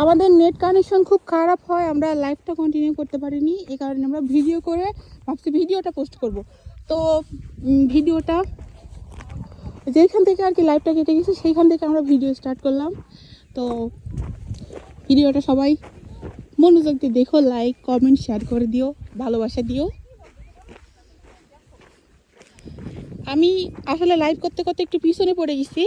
আমাদের net connection খুব খারাপ হয়, আমরা লাইভটা কন্টিনিউ করতে পারিনি, এই কারণে আমরা ভিডিও করে ভাবছি ভিডিওটা পোস্ট করব। তো ভিডিওটা যেইখান থেকে আর কি লাইভটা কেটে গেছে, সেইখান থেকে আমরা ভিডিও স্টার্ট করলাম। তো ভিডিওটা সবাই মনোযোগ দিয়ে দেখো লাইক কমেন্ট শেয়ার করে দিও, ভালোবাসা দিও। আমি আসলে লাইভ করতে করতে একটু পিছনে পড়ে গেছি।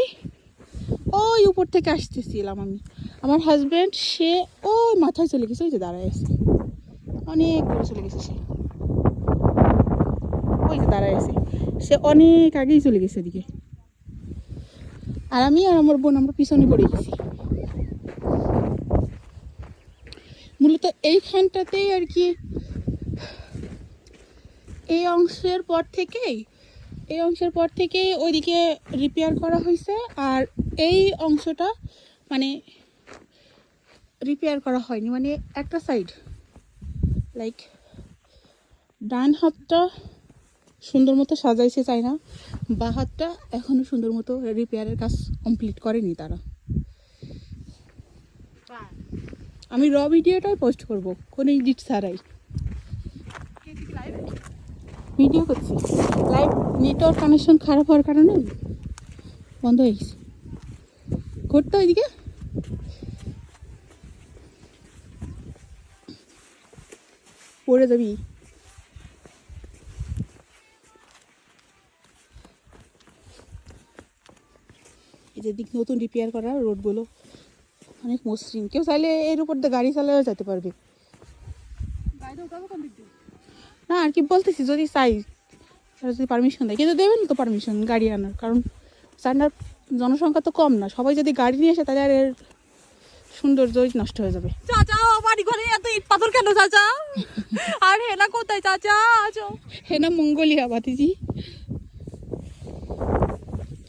ওই উপর থেকে আসতেছিলাম আমি। আমার হাজব্যান্ড সে ওই মাথায় চলে গেছে, ওই যে দাঁড়ায় আছে। অনেক দূরে চলে গেছে সে। ওই যে দাঁড়ায় আছে। সে অনেক আগেই চলে গেছে এদিকে। আর আমি আর আমার বোন, আমরা পিছনে পড়ে গেছি। মূলত এইখানটাতেই আর কি, এই অংশের পর থেকেই, এই অংশের পর থেকেই ওইদিকে রিপেয়ার করা হয়েছে। আর এই অংশটা মানে রিপেয়ার করা হয়নি মানে একটা সাইড লাইক ডান হাতটা সুন্দর মতো সাজাইছে চাই না বা হাতটা এখনও সুন্দর মতো রিপেয়ারের কাজ কমপ্লিট করেনি তারা। আমি র ভিডিওটাই পোস্ট করব, কোনো এডিট ছাড়াই। ভিডিও করছি। লাইভ নেটওয়ার্ক কানেকশন খারাপ হওয়ার কারণে বন্ধ হয়ে গেছে। করতে ওইদিকে? পড়ে যাবি। এই যে দিক নতুন রিপেয়ার করা রোডগুলো অনেক মসৃণ। কেউ চাইলে এর উপর দিয়ে গাড়ি চালাও যেতে পারবে। না আর কি বলতেছি যদি চাই তারা যদি পারমিশন দেয়। কিন্তু দেবেন তো পারমিশন গাড়ি আনার কারণ জনসংখ্যা তো কম না। সবাই যদি গাড়ি নিয়ে আসে তাহলে আর এর সৌন্দর্যই নষ্ট হয়ে যাবে। চাচা বাড়ি ঘরে এত ইট পাথর কেন চাচা? আর হেনা কোথায় চাচা? আছো হে না মঙ্গোলিয়া বাতিজি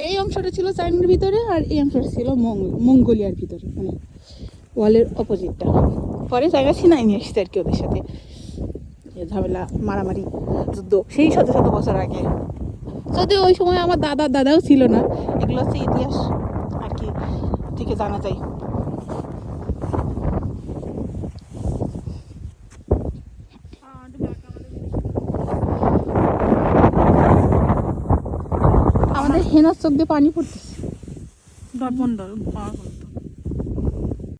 এই অংশটা ছিল চাইনার ভিতরে আর এই অংশটা ছিল মঙ্গ- মঙ্গোলিয়ার ভিতরে মানে ওয়ালের অপোজিটটা পরে জায়গা ছিনাই নিয়ে এসছে আর কি ওদের সাথে। ঝামেলা মারামারি যুদ্ধ সেই শত শত বছর আগে। যদিও ওই সময় আমার দাদা দাদাও ছিল না এগুলো হচ্ছে ইতিহাস আর কি থেকে জানা যায় আমাদের হেনার চোখ দিয়ে পানি পড়তেছে। দর্পণ দর্পণ